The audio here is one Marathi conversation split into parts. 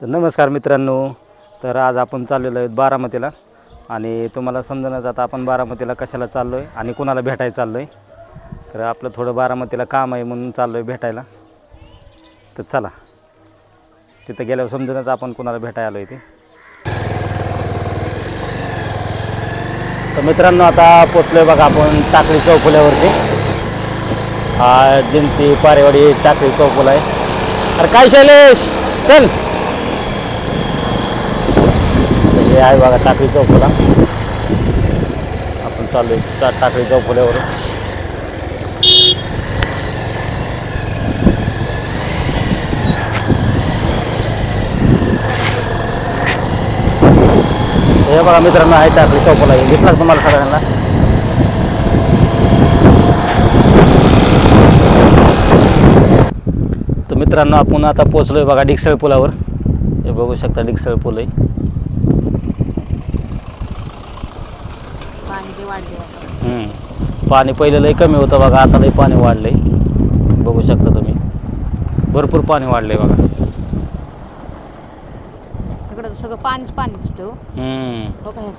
तर नमस्कार मित्रांनो. तर आज आपण चाललेलो आहे बारामतीला. आणि तुम्हाला समजणं आता आपण बारामतीला कशाला चाललो आहे आणि कोणाला भेटायला चाललो आहे तर आपलं थोडं बारामतीला काम आहे म्हणून चाललो आहे भेटायला. तर चला. तिथं गेल्यावर समजूनच आपण कोणाला भेटायला आलो आहे ते. तर मित्रांनो आता पोचलो आहे बघा आपण टाकळी चौफुल्यावरती. हा जिंती पारेवाडी टाकळी चौफुला आहे. अरे काय शैलेश? चल तर हे आहे बघा टाकळी चौफुला आपण चालू आहे चा टाकळी चौफुल्यावर हे बघा मित्रांनो आहे टाकळी चौफुला हे दिसला तुम्हाला सगळ्यांना? तर मित्रांनो आपण आता पोचलो आहे बघा डिक्सळ पुलावर. हे बघू शकता डिक्सळ पूल आहे पाणी ते वाढले आता. हम्म. पाणी पहिलं लई कमी होतं बघा आता लई पाणी वाढलंय बघू शकता तुम्ही भरपूर पाणी वाढलंय बघा इकडं तर सगळं पाणीच पाणी दिसतं हो. ह्या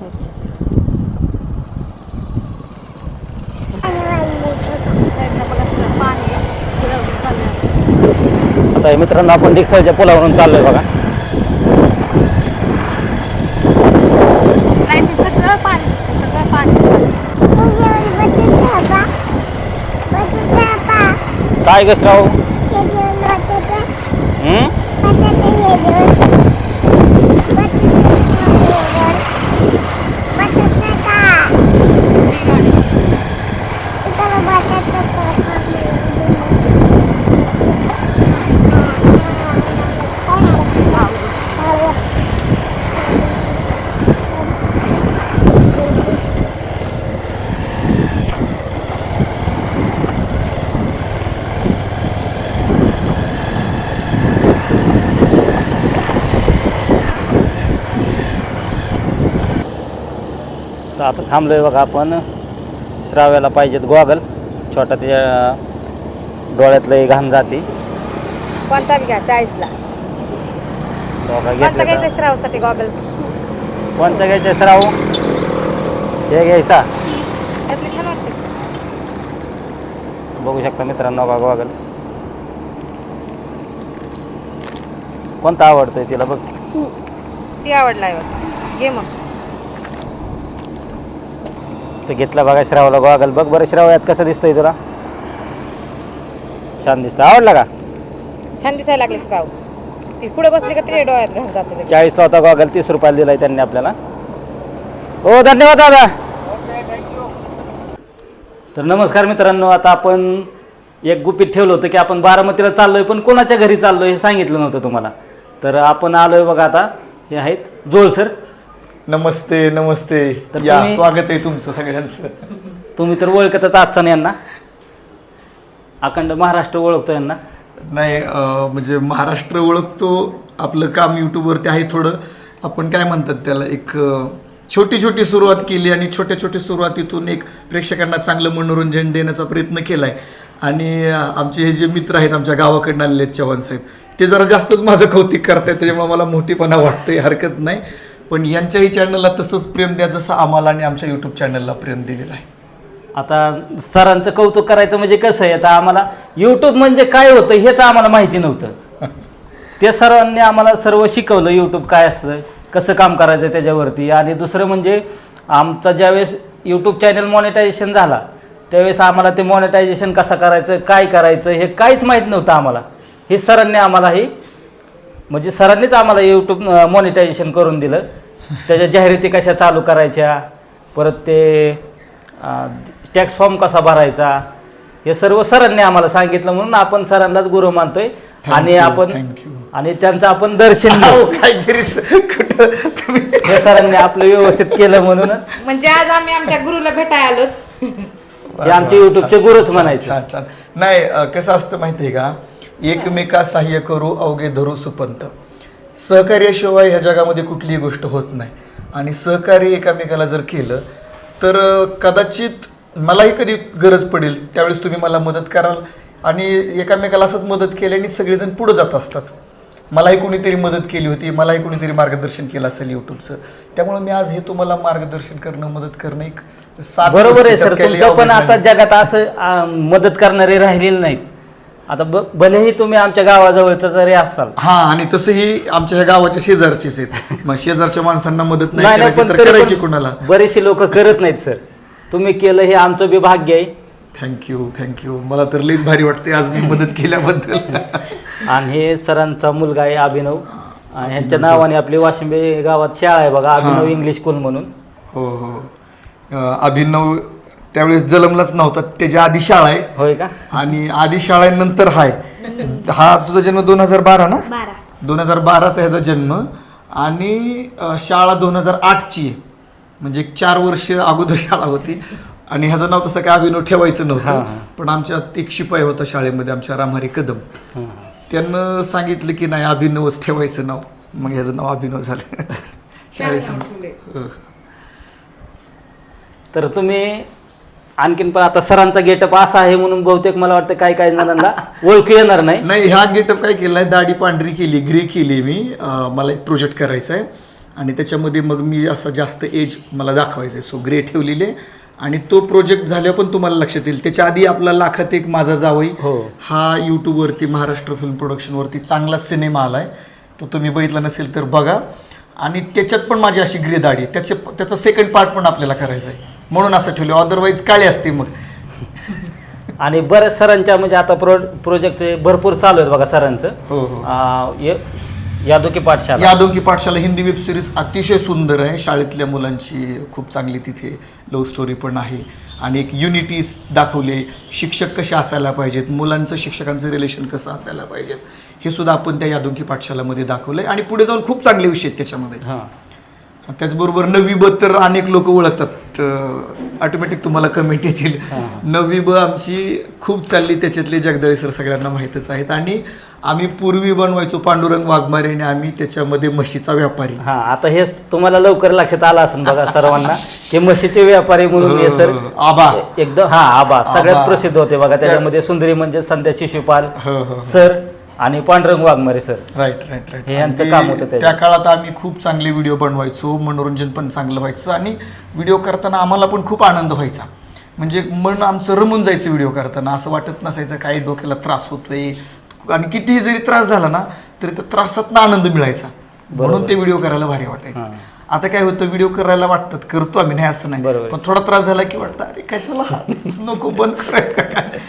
साईडला बघा पाणी आहे. पुढं चाललंय. आता हे मित्रांनो आपण डिकसळच्या पुलावरून चाललोय बघा नाही, ते सगळं पाणी दिसतं, सगळं पाणी काय गस राहू हम्म? ती गाडी. तर आता थांबलोय बघा आपण श्राव्याला पाहिजेत गॉगल. छोटा त्याच्या डोळ्यातलं घाम जाते. कोणता बी घ्या चाळीसला. बघा कोणता घ्यायचा? श्रावसाठी गॉगल? कोणता घ्यायचा श्राव? हे घ्यायचा. त्यातले छान वाटते. बघू शकता मित्रांनो बघा गॉगल. कोणता आवडतोय तिला बघ. ती आवडलाय बघ. घे मग. तर घेतला बघा श्रावला गॉगल. बघ बरं श्राव यात कसं दिसतोय तुला. छान दिसतं आवडला का? छान दिसायला लागले श्राव. ती पुढे बसली का तरी डोळ्यात जाते लगेच. चाळीसचा होता गॉगल तीस रुपयाला दिलाय त्यांनी आपल्याला. हो धन्यवाद दादा. तर नमस्कार मित्रांनो आता आपण एक गुपित ठेवलं होतं की आपण बारामतीला चाललोय पण कोणाच्या घरी चाललोय हे सांगितलं नव्हतं तुम्हाला. तर आपण आलोय बघा आता. हे आहेत जोळ सर नमस्ते नमस्ते. तर या तुम्ही- स्वागत आहे तुमचं सगळ्यांचं. तुम्ही तर ओळखतच आजचा यांना. अखंड महाराष्ट्र ओळखतो यांना. नाही अं, म्हणजे महाराष्ट्र ओळखतो आपलं काम यूट्यूबवरती आहे थोडं. आपण काय म्हणतात त्याला एक अं, छोटी छोटी सुरुवात केली आणि छोट्या छोट्या सुरुवातीतून एक प्रेक्षकांना चांगलं मनोरंजन देण्याचा प्रयत्न केलाय. आणि अं, आमचे हे जे मित्र आहेत आमच्या गावाकडनं आलेले आहेत चव्हाण साहेब ते जरा जास्तच माझं कौतिक करतायत त्याच्यामुळे मला मोठीपणा वाटते हरकत नाही. पण यांच्याही चॅनलला तसंच प्रेम द्या जसं आम्हाला आणि आमच्या यूट्यूब चॅनलला प्रेम दिलेलं आहे. आता सरांचं कौतुक करायचं म्हणजे कसं आहे आता आम्हाला यूट्यूब म्हणजे काय होतं हेच आम्हाला माहिती नव्हतं. ते सरांनी आम्हाला सर्व शिकवलं यूट्यूब काय असतं कसं काम करायचं त्याच्यावरती. आणि दुसरं म्हणजे आमचा ज्यावेळेस यूट्यूब चॅनल मॉनिटायझेशन झाला त्यावेळेस आम्हाला ते मॉनिटायझेशन कसं करायचं काय करायचं हे काहीच माहीत नव्हतं आम्हाला. हे सरांनी आम्हाला हे म्हणजे सरांनीच आम्हाला यूट्यूब मॉनिटायझेशन करून दिलं. त्याच्या जाहिराती कशा चालू करायच्या? परत ते टॅक्स फॉर्म कसा भरायचा? हे सर्व सरांनी आम्हाला सांगितलं म्हणून आपण सरांनाच गुरु मानतोय. आणि आपण. आणि त्यांचं आपण दर्शन घेऊ. काहीतरी कुठं हे सरांनी आपलं व्यवस्थित केलं म्हणून म्हणजे आज आम्ही आमच्या गुरुला भेटायला आलो. हे आमचे युट्यूबचे गुरुच म्हणायचे. छान छान नाही अं, कसं असतं माहिती आहे का? एकमेका सहाय्य करू अवघे धरू सुपंत. सहकार्याशिवाय ह्या जगामध्ये कुठलीही गोष्ट होत नाही. आणि सहकार्य एकामेकाला जर केलं तर कदाचित मलाही कधी गरज पडेल त्यावेळेस तुम्ही मला मदत कराल. आणि एकामेकाला असंच मदत केल्याने सगळेजण पुढे जात असतात. मलाही कोणीतरी मदत केली होती मलाही कोणीतरी मार्गदर्शन केलं असेल युट्यूबचं. त्यामुळे मी आज हे तुम्हाला मार्गदर्शन करणं मदत करणं एक बरोबर आहे सर पण आता. जगात असं मदत करणारे राहिलेले नाहीत. आता ब भलेही तुम्ही आमच्या गावाजवळचा जरी असाल. हा आणि तसंही आमच्या ह्या गावाच्या शेजारचेच आहेत. मग शेजारच्या माणसांना मदत नाही करायची तर तरी करायची कुणाला? बरेचसे लोक करत नाहीत सर. तुम्ही केलं हे आमचं बी भाग्य आहे. थँक्यू थँक्यू मला तर लईच भारी वाटते आज मी मदत केल्याबद्दल. आणि हे सरांचा मुलगा आहे अभिनव. आणि ह्यांच्या नावाने आपली वाशिंबे गावात शाळा आहे बघा अभिनव इंग्लिश स्कूल म्हणून. हो हो. अं, अभिनव त्यावेळेस जन्मलाच नव्हता. त्याच्या आधी शाळा आहे. होय का? आणि आधी शाळेनंतर हाय. हा तुझा जन्म दोन हजार बारा ना? बारा. दोन हजार बाराचा ह्याचा जन्म. आणि अं, शाळा दोन हजार आठची आहे. म्हणजे एक चार वर्ष अगोदर शाळा होती. आणि ह्याचं नाव तसं काय अभिनव ठेवायचं नव्हतं. पण आमच्यात एक शिपाई होता शाळेमध्ये आमच्या रामहरी कदम. त्यानं सांगितलं की नाही अभिनवच ठेवायचं नाव. मग ह्याचं नाव अभिनव झालं. शाळेसमोर हो. तर तुम्ही आणखीन पण आता सरांचा गेटअप असा आहे म्हणून बहुतेक मला वाटतं काही काही जणांना ओळखू येणार नाही. नाही ह्या गेटअप काय केलाय दाढी पांढरी केली ग्रे केली मी. अं, मला एक प्रोजेक्ट करायचा आहे. आणि त्याच्यामध्ये मग मी असं जास्त एज मला दाखवायचं आहे. सो ग्रे ठेवलेले. आणि तो प्रोजेक्ट झाल्यावर पण तुम्हाला लक्षात येईल. त्याच्या आधी आपला लाखात एक माझा जावई. हो. हा यूट्यूबवरती महाराष्ट्र फिल्म प्रोडक्शनवरती चांगला सिनेमा आलाय. तो तुम्ही बघितला नसेल तर बघा. आणि त्याच्यात पण माझी अशी ग्रे दाढी आहे. त्याचे त्याचा सेकंड पार्ट पण आपल्याला करायचा आहे. म्हणून असं ठेवलं. अदरवाईज काळी असते मग. आणि बऱ्याच सरांच्या म्हणजे आता प्रो प्रोजेक्ट भरपूर चालू आहेत बघा सरांचं. हो हो. य- पाठशाला. यादोंकी पाठशाला हिंदी वेब सिरीज अतिशय सुंदर आहे. शाळेतल्या मुलांची खूप चांगली तिथे लव्ह स्टोरी पण आहे. आणि एक युनिटी दाखवले. शिक्षक कसे असायला पाहिजेत? मुलांचं शिक्षकांचं रिलेशन कसं असायला पाहिजेत? हे सुद्धा आपण त्या यादोंकी पाठशालामध्ये दाखवलंय. आणि पुढे जाऊन खूप चांगले विषय आहेत त्याच्यामध्ये. हां. त्याचबरोबर नवी ब तर अनेक लोक ओळखतात. ऑटोमॅटिक तुम्हाला कमेंट येतील. नवी ब आमची खूप चालली त्याच्यातले जगदळे सर सगळ्यांना माहीतच आहेत. आणि आम्ही पूर्वी बनवायचो पांडुरंग वाघमारे आणि आम्ही त्याच्यामध्ये म्हशीचा व्यापारी. हा आता हे तुम्हाला लवकर लक्षात आलं असेल बघा सर्वांना. हे म्हशीचे व्यापारी म्हणून हे सर हो, आबा. एकदम हा आबा. सगळ्यात. प्रसिद्ध होते बघा. त्याच्यामध्ये सुंदरी म्हणजे संध्या शिशुपाल हो हो. सर आणि Pandurang Waghmare sir right right right हे यांचं काम होतं त्याच्यात. त्या काळात आम्ही खूप चांगले व्हिडिओ बनवायचो मनोरंजन पण चांगलं व्हायचं आणि व्हिडिओ करताना आम्हाला पण खूप आनंद व्हायचा. म्हणजे मन आमचं रमून जायचं व्हिडिओ करताना. असं वाटत नसायचं काही डोक्याला त्रास होतोय. आणि कितीही जरी त्रास झाला ना तरी त्या त्रासातनं आनंद मिळायचा. म्हणून ते व्हिडिओ करायला भारी वाटायचं. आता काय होतं व्हिडिओ करायला वाटतात. करतो आम्ही नाही असं नाही. बरोबर. पण थोडा त्रास झाला की वाटतं अरे कशाला? नको बंद करायचं का? काय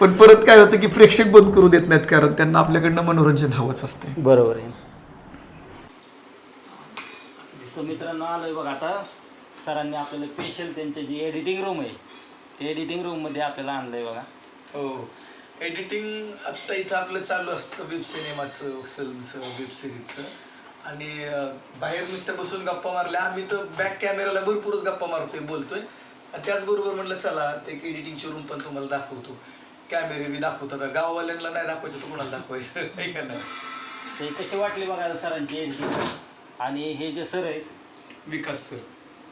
पण परत काय होतं की प्रेक्षक बंद करू देत नाहीत कारण त्यांना आपल्याकडनं मनोरंजन हवंच असते. बरोबर आहे. जसं मित्रांनो आलोय बघा आता. सरांनी आपल्याला स्पेशल त्यांची जी एडिटिंग रूम आहे ते एडिटिंग रूममध्ये आपल्याला आणलंय बघा. हो. एडिटिंग आत्ता इथं आपलं चालू असतं वेब सिनेमाचं फिल्मचं वेब सिरीजचं आणि अं, बाहेर नुसतं बसून गप्पा मारल्या. आम्ही तर बॅक कॅमेराला भरपूरच गप्पा मारतोय बोलतोय. आणि त्याचबरोबर म्हटलं चला ते एक एडिटिंगची रूम पण तुम्हाला दाखवतो. कॅमेरे बी दाखवतो आता गाववाल्यांना नाही दाखवायचं तर कोणाला दाखवायचं. आहे का नाही ते कशी वाटली बघा सरांची एडिटिंग आणि हे जे सर आहेत? विकास सर.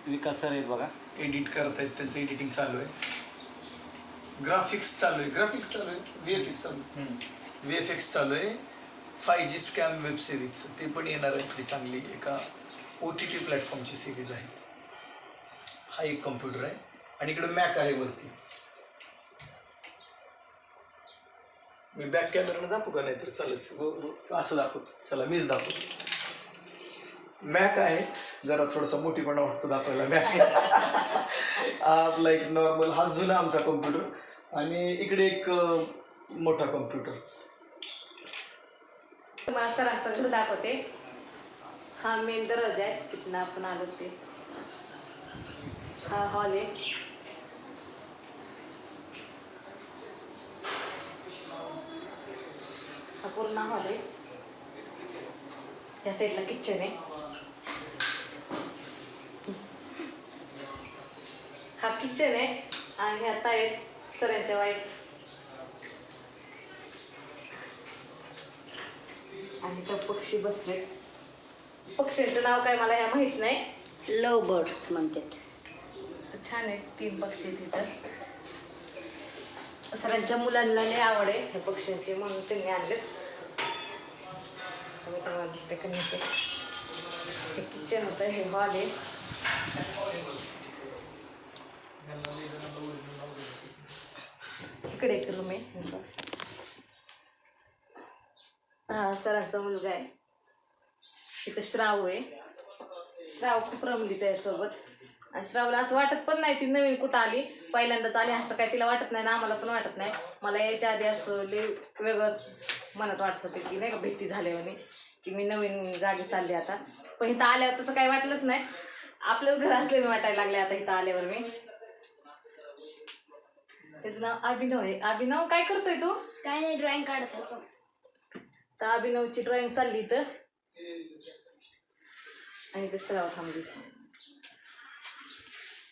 विकास सर आहेत बघा. एडिट करतायत त्यांचं एडिटिंग चालू आहे. ग्राफिक्स चालू आहे. ग्राफिक्स चालू आहे? व्ही एफ एक्स चालू व्ही एफ एक्स चालू आहे. Five G scam web series ते पण येणार आहे ती चांगली. एका ओ टी टी प्लॅटफॉर्मची सिरीज आहे. हा एक कम्प्युटर आहे. आणि इकडे मॅक आहे वरती. मी बॅक कॅमेरानं दाखवू का? नाही तर चालत असं दाखवतो चला मीच दाखवतो. मॅक आहे. जरा थोडासा मोठीपणा वाटतो दाखवायला मॅक आपला एक नॉर्मल हा जुना आमचा कम्प्युटर आणि इकडे एक मोठा कम्प्युटर घर दाखवते हा मेन दरवाजा आहे. तिथनं आपण आलो ते. हा हॉल आहे. हा पूर्ण हॉल आहे. या साईडला किचन आहे. हा किचन आहे आणि ह्या आहेत सरांच्या वाईफ आणि त्या पक्षी बसले पक्ष्यांचं नाव काय मला ह्या माहीत नाही. लव बर्ड्स म्हणतात. तर छान आहेत तीन पक्षी तिथं सरांच्या मुलांना लय आवड आहे. ह्या पक्ष्यांची म्हणून त्यांनी आणले मी तुम्हाला दुसऱ्याकडे नेते हे किचन होतं हे हॉल आहे. इकडे एक रूम आहे त्यांचा. हा सरांचा मुलगा आहे. इथं श्राव आहे. श्राव खूप रमली त्याच्यासोबत आणि श्रावला असं वाटत पण नाही ती नवीन कुठं आली? पहिल्यांदाच आली असं काय तिला वाटत नाही ना आम्हाला पण वाटत नाही. मला याच्या आधी असं लय वेगळंच मनात वाटत होते की नाही का भीती झाली की मी नवीन जागी चालली आता. पण इथं आल्यावर तसं काही वाटलंच नाही. आपलंच घर असले मी वाटायला लागले आता इथं आल्यावर मी. त्याचं नाव अभिनव आहे. अभिनव काय करतोय तू? काय नाही ड्रॉइंग काढत होतो. तर अभिनवची ड्रॉइंग चालली इथं. आणि श्राव थांबली.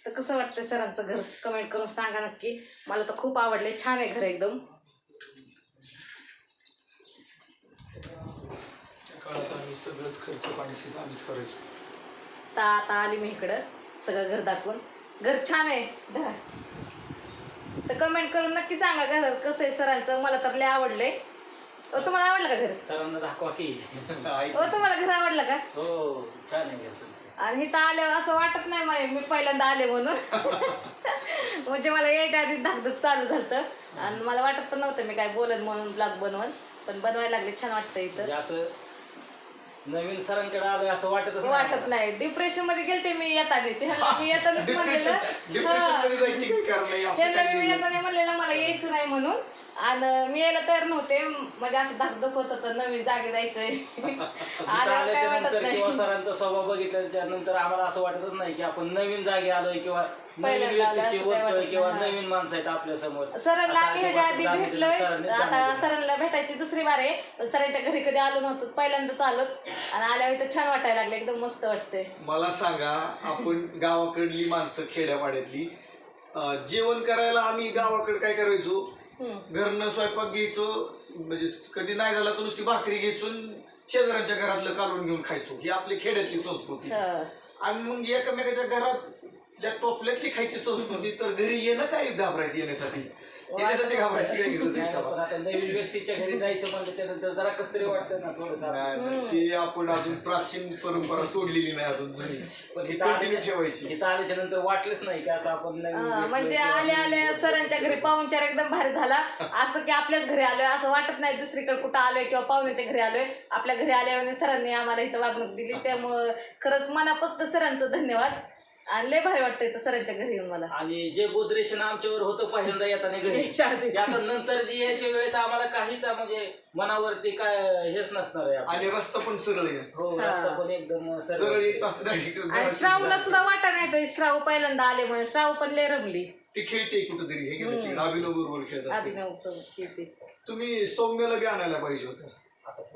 तर कसं वाटतं सरांचं घर? कमेंट करून सांगा नक्की. मला तर खूप आवडले छान आहे घर एकदम त्या काळात आम्ही सगळंच खर्च पाणी सगळं आम्हीच करायचो. ता आता आली मी इकडं सगळं घर दाखवून. घर छान आहे धरा. तर कमेंट करून नक्की सांगा घर कसं आहे सरांचं मला तर लय आवडले अ, तुम्हाला आवडलं का घर? सरांना दाखवा की. अ, तुम्हाला घर आवडलं का? हो छान आहे घर आणि इथं आल्यावर असं वाटत नाही माय मी पहिल्यांदा आले म्हणून. म्हणजे मला यायच्या आधी धाकधूक चालू झालं आणि मला वाटत पण नव्हतं मी काय बोलत म्हणून ब्लॉग बनवून. पण बनवायला लागले छान वाटतं इथं. म्हणजे असं नवीन सरांकडे आलोय असं वाटतच वाटत नाही. डिप्रेशनमध्ये गेलते मी येतानीच ह्यांना मी येतानाच डिप्रेशन म्हणलेलं. मध्ये जायची काही कारण नाही असं त्यांना काही मी नाही. येताना म्हणलेलं मला यायचं नाही म्हणून. आणि मी यायला तयार नव्हते. म्हणजे असं धाकधूक होत होतं नवीन जागे जायचंय. आल्यावर काय वाटत नंतर किंवा नाही. सरांचा स्वभाव बघितल्याच्या नंतर आम्हाला असं वाटतच नाही की आपण नवीन जागी आलोय किंवा नवीन पहिल्यांदा आलोय व्यक्तीशी असं काही बोलतोय वाटत किंवा नाही. नवीन माणसं आहेत आपल्यासमोर. सरांना आम्ही ह्याच्या आधी भेटलोय. आता सरांना भेटायची दुसरी बार आहे. सरांच्या घरी कधी आलो नव्हतो पहिल्यांदाच आलोत आणि आल्यावर इथं छान वाटायला लागले एकदम मस्त वाटतंय. मला सांगा आपण गावाकडली माणसं खेड्यापाड्यातली. अं, जेवण करायला आम्ही गावाकडे काय करायचो? घरनं स्वयंपाक घ्यायचो म्हणजे कधी नाही झाला तर नुसती भाकरी घ्यायचो शेजाऱ्यांच्या घरातलं कालून घेऊन खायचो. ही आपली खेड्यातली संस्कृती. आणि मग एकमेकाच्या घरात ज्या टोपल्यातली खायची संस्कृती तर घरी येणं काय घाबरायचं येण्यासाठी? येण्यासाठी घाबरायची काय गरज आहे पण तेव्हा? आता नवीन व्यक्तीच्या घरी जायचं म्हणलं त्यानंतर जरा कस तरी वाटतं ना थोडस. नाही, नाही, ते आपण अजून प्राचीन परंपरा सोडलेली नाही अजून जुनी. पण इथं कंटिन्यू आल्याच्या ठेवायची. इथं आल्याच्यानंतर वाटलंच नाही की असं आपण नवीन हं, म्हणजे किंवा आल्या आल्या सरांच्या घरी पाहुणचार एकदम भारी झाला. असं की आपल्याच घरी आलोय असं वाटत नाही दुसरीकडे कुठं आलोय किंवा पाहुण्याच्या घरी आलोय. आपल्या घरी आल्यावर सरांनी आम्हाला इथं वागणूक दिली. त्यामुळं खरंच मनापासून सरांचं धन्यवाद. आणि लय भारी वाटतं इथं सरांच्या घरी येऊन मला. आणि जे गोदरेशन आमच्यावर होतं पहिल्यांदा येताना घरी. ते आता नंतर जी यायच्या वेळेस आम्हाला काहीच म्हणजे मनावरती काय हेच नसणार आहे आपलं. आणि रस्ता पण सरळ आहे. हो रस्ता पण एकदम सरळ. सरळ आणि श्रावला सुद्धा वाटा नाही तर श्राव पहिल्यांदा आले म्हणून श्राव पण लय रमली. ती खेळते कुठंतरी हे गेलं अभिनव बरोबर खेळत असते अभिनव तुम्ही सौम्याला बी आणायला पाहिजे होतं.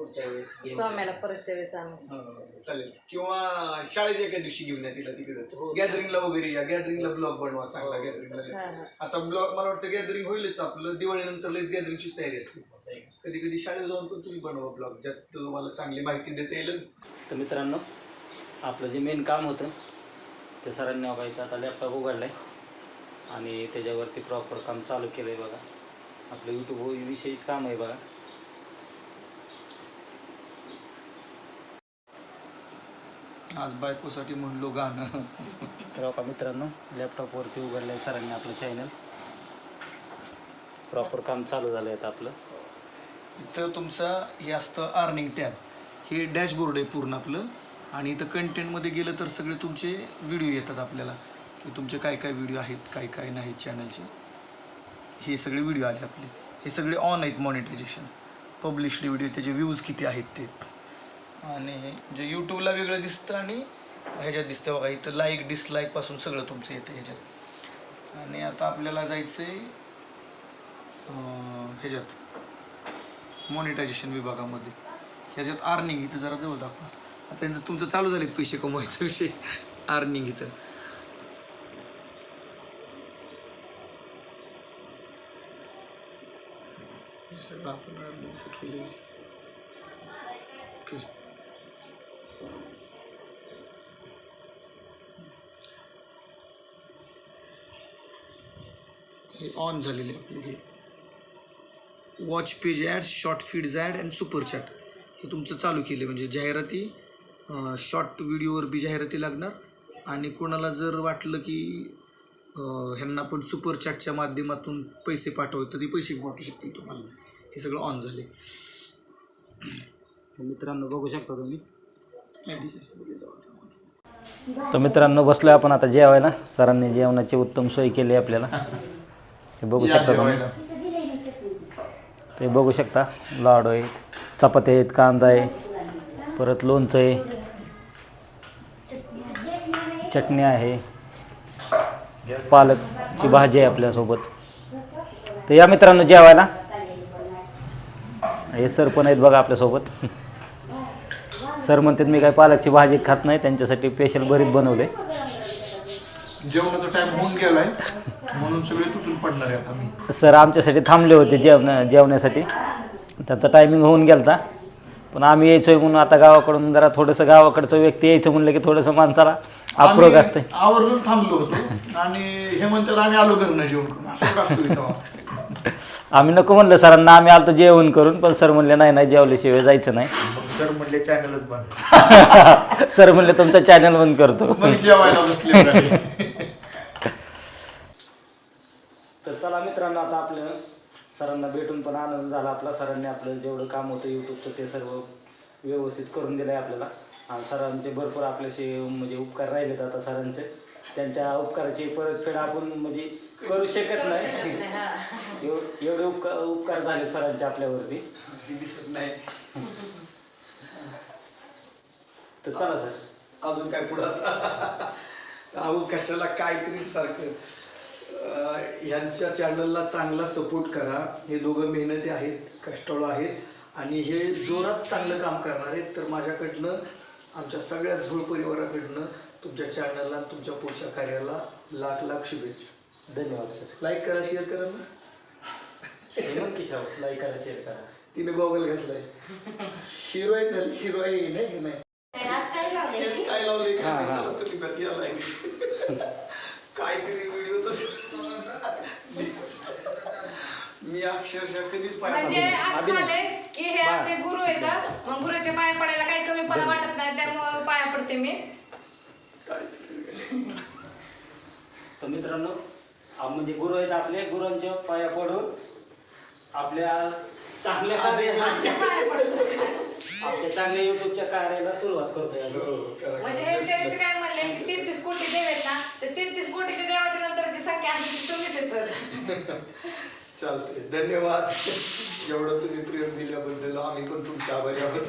पुढच्या वेळेस घेऊन. सौम्याला परतच्या वेळेस आणू. हं, चालेल. किंवा शाळेत एका दिवशी घेऊन या तिला तिकडे. गॅदरिंगला वगैरे या. गॅदरिंगला ब्लॉग बनवा चांगला हा, गॅदरिंगला हा. आता ब्लॉग मला वाटतं गॅदरिंग होईलच आपलं. दिवाळीनंतर लईच गॅदरिंगचीच तयारी असते. कधी कधी शाळेत जाऊन पण तुम्ही बनवा ब्लॉग ज्यात तुम्हाला चांगली माहिती देता येईल. तर मित्रांनो आपलं जे मेन काम होतं ते सरांनी बघा इथं आता लॅपटॉप उघडला आहे आणि त्याच्यावरती प्रॉपर काम चालू केलं आहे बघा. आपलं यूट्यूब विषयीच काम आहे बघा. आज बायकोसाठी म्हणलो गाणं. तर बघा मित्रांनो लॅपटॉपवरती उघडलं आहे सरांनी आपलं चॅनल प्रॉपर काम चालू झालं आहे आपलं. इथं तुमचं हे असतं अर्निंग टॅब हे डॅशबोर्ड आहे पूर्ण आपलं. आणि इथं कंटेंटमध्ये गेलं तर सगळे तुमचे व्हिडिओ येतात आपल्याला. की तुमचे काय काय व्हिडिओ आहेत काय काय नाहीत चॅनलचे हे सगळे व्हिडिओ आले आपले. हे सगळे ऑन आहेत मॉनिटायझेशन पब्लिश्ड व्हिडिओ त्याचे व्ह्यूज किती आहेत ते. आणि जे यूट्यूबला वेगळं दिसतं आणि ह्याच्यात दिसतं बघा इथं लाईक डिसलाईकपासून सगळं तुमचं येतं ह्याच्यात. आणि आता आपल्याला जायचं आहे ह्याच्यात मॉनिटायझेशन विभागामध्ये. ह्याच्यात आर्निंग इथं जरा जवळ दाखवा. आता त्यांचं तुमचं चालू झालेत पैसे कमवायचा विषय. आर्निंग इथं. हे सगळं आपण अर्निंगचं केलेलं ओके ऑन झालेले आपले हे. Watch page ad short feeds ad and super chat हे तुमचं चालू केले म्हणजे जाहिराती शॉर्ट व्हिडिओवर बी जाहिराती लागणार. आणि कोणाला जर वाटलं की ह्यांना पण सुपर चॅटच्या माध्यमातून पैसे पाठवत तर ते पैसे पाठवू शकतील तुम्हाला. हे सगळं ऑन झाले मित्रांनो बघू शकता तुम्ही. तर मित्रांनो बसलोय आपण आता जेवायला. सरांनी जेवणाची उत्तम सोय केली आहे आपल्याला. हे बघू या शकता तुम्ही. जेवायला. ते बघू शकता लाडू आहेत चपात्या आहेत कांदा आहे परत लोणचं आहे. चटणी आहे. पालकची भाजी आहे आपल्यासोबत. तर या मित्रांनो जेवायला. हे सर पण आहेत बघा आपल्यासोबत. सर म्हणतात मी काय पालकची भाजी खात नाही त्यांच्यासाठी स्पेशल भरीत बनवले जेवणाचा टाइम होऊन गेलाय. म्हणून सगळे तुटून पडणार आहे आता मी सर आमच्यासाठी थांबले होते जेवण जेवण्यासाठी. त्यांचा टायमिंग होऊन गेलता. पण आम्ही यायचोय म्हणून आता गावाकडून जरा थोडंसं गावाकडचं व्यक्ती यायचं म्हणलं की थोडंसं माणसाला अप्रोग आम्ही असते आवर्जून थांबलो होतो. आणि हे म्हणतात आम्ही आलो घरनं जेवण करून. असं का असतो इथं? आम्ही नको म्हणलं सरांना आम्ही आलतो जेवण करून. पण सर म्हणले नाही नाही जेवल्याशिवाय जायचं नाही. सर म्हणले चॅनलच बंद. सर म्हणले तुमचा चॅनल बंद करतो. मग जेवायला बसले राहिले. तर चला मित्रांनो आता आपलं सरांना भेटून पण आनंद झाला आपला. सरांनी आपलं जेवढं काम होतं यूट्यूबचं ते सर्व व्यवस्थित करून दिलं आहे आपल्याला. आणि सरांचे भरपूर आपल्याशी म्हणजे उपकार राहिलेत आता सरांचे. त्यांच्या उपकाराची परतफेड आपण म्हणजे करू शकत नाही. एव- एवढे उपकार उपकार झाले सरांचे आपल्यावरती. दिसत नाही. तर चला सर. अजून काय पुढं आता? अहो कशाला काहीतरी सारखं. ह्यांच्या चॅनलला चांगला सपोर्ट करा. हे दोघं मेहनती आहेत कष्टाळू आहेत आणि हे जोरात चांगलं काम करणार आहेत. तर माझ्याकडनं आमच्या सगळ्या झोळ परिवाराकडनं तुमच्या चॅनलला आणि तुमच्या पुढच्या कार्याला लाख लाख शुभेच्छा. धन्यवाद सर. लाईक करा शेअर करा ना. हे मग किशोर लाईक करा शेअर करा. तिने गॉगल घातलाय. हिरोईन झाली हिरोईन की नाही. काय लावले. काहीतरी व्हिडिओ मी अक्षरशः कधीच म्हणजे पाहिजे असं झालंय की हे आमचे गुरु आहेत हा. मग गुरुच्या पाया पडायला काही कमीपणा वाटत नाही त्यामुळे पाया पडते मी. तर मित्रांनो आ- म्हणजे गुरु आहेत आपले गुरूंच्या पाया पडून आपल्या चांगल्या कार्य पाया पडतो आपल्या चांगल्या युट्यूबच्या कार्याला सुरुवात करतोय आम्ही. म्हणजे हे शेष काय म्हणले की तेहतीस कोटी देव आहेत ना तर तेहतीस कोटीच्या देवाच्या नंतरची संख्या आहे ती तुम्हीच आहे सर? चालतंय. धन्यवाद. एवढं तुम्ही प्रेम दिल्याबद्दल आम्ही पण तुमच्या आभारी आहोत.